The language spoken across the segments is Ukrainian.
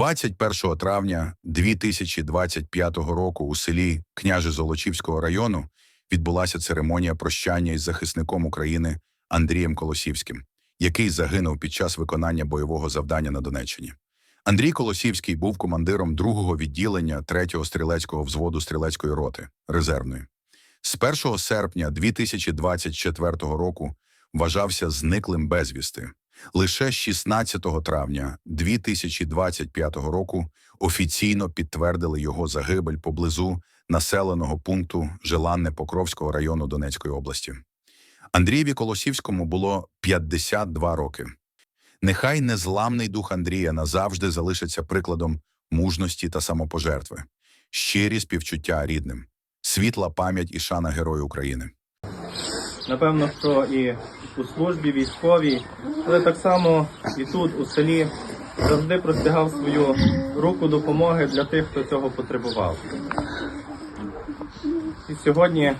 21 травня 2025 року у селі Княже Золочівського району відбулася церемонія прощання із захисником України Андрієм Колосівським, який загинув під час виконання бойового завдання на Донеччині. Андрій Колосівський був командиром другого відділення 3-го стрілецького взводу стрілецької роти резервної. З 1 серпня 2024 року вважався зниклим безвісти. Лише 16 травня 2025 року офіційно підтвердили його загибель поблизу населеного пункту Желанне Покровського району Донецької області. Андрієві Колосівському було 52 роки. Нехай незламний дух Андрія назавжди залишиться прикладом мужності та самопожертви, щирі співчуття рідним, світла пам'ять і шана Герою України. Напевно, що і у службі військовій, але так само і тут, у селі, завжди простягав свою руку допомоги для тих, хто цього потребував. І сьогодні,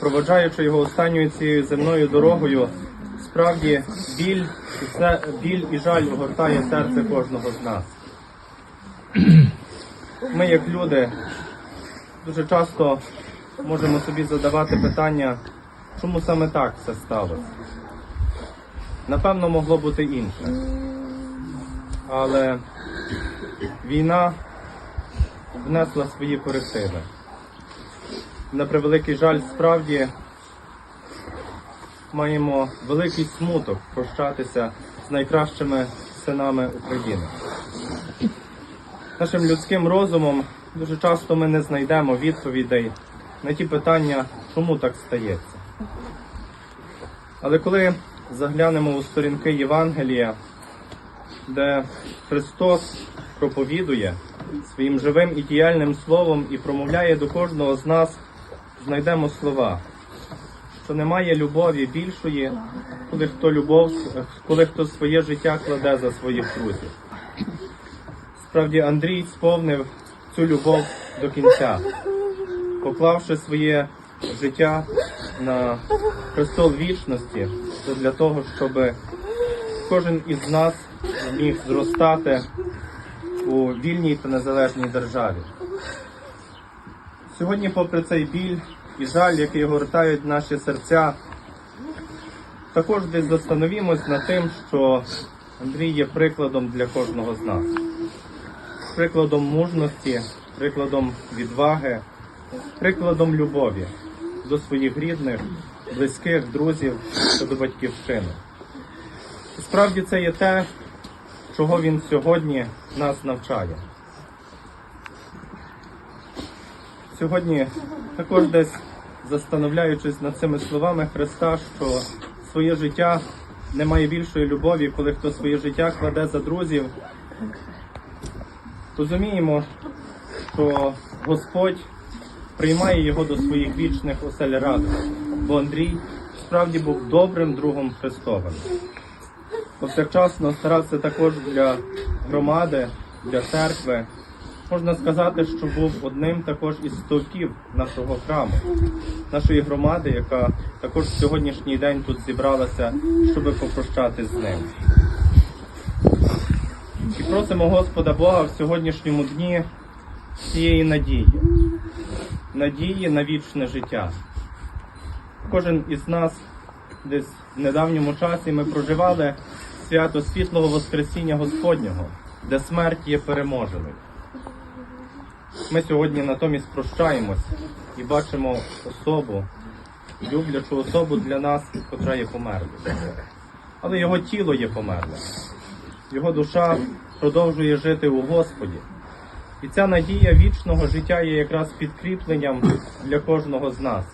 проводжаючи його останньою цією земною дорогою, справді біль і це біль і жаль огортає серце кожного з нас. Ми, як люди, дуже часто можемо собі задавати питання, чому саме так все сталося. Напевно, могло бути інше. Але війна внесла свої корективи. На превеликий жаль, справді маємо великий смуток прощатися з найкращими синами України. Нашим людським розумом дуже часто ми не знайдемо відповідей на ті питання, чому так стається. Але коли заглянемо у сторінки Євангелія, де Христос проповідує своїм живим і діяльним словом і промовляє до кожного з нас, знайдемо слова, що немає любові більшої, коли хто любов, коли хто своє життя кладе за своїх друзів. Справді Андрій сповнив цю любов до кінця, поклавши своє життя на престол вічності, це для того, щоб кожен із нас зміг зростати у вільній та незалежній державі. Сьогодні, попри цей біль і жаль, який гортають наші серця, також десь застановімось над тим, що Андрій є прикладом для кожного з нас, прикладом мужності, прикладом відваги, прикладом любові до своїх рідних, близьких, друзів та до батьківщини. Справді це є те, чого він сьогодні нас навчає. Сьогодні також десь застановляючись над цими словами Христа, що своє життя немає більшої любові, коли хто своє життя кладе за друзів, розуміємо, що Господь приймає його до своїх вічних осель радості, бо Андрій справді був добрим другом Христовим. Повсякчасно старався також для громади, для церкви. Можна сказати, що був одним також із стовпів нашого храму, нашої громади, яка також в сьогоднішній день тут зібралася, щоб попрощатись з ним. І просимо Господа Бога в сьогоднішньому дні цієї надії, надії на вічне життя. Кожен із нас десь в недавньому часі ми проживали свято світлого Воскресіння Господнього, де смерть є переможеною. Ми сьогодні натомість прощаємось і бачимо особу, люблячу особу для нас, котра є померлою. Але його тіло є померле. Його душа продовжує жити у Господі. І ця надія вічного життя є якраз підкріпленням для кожного з нас.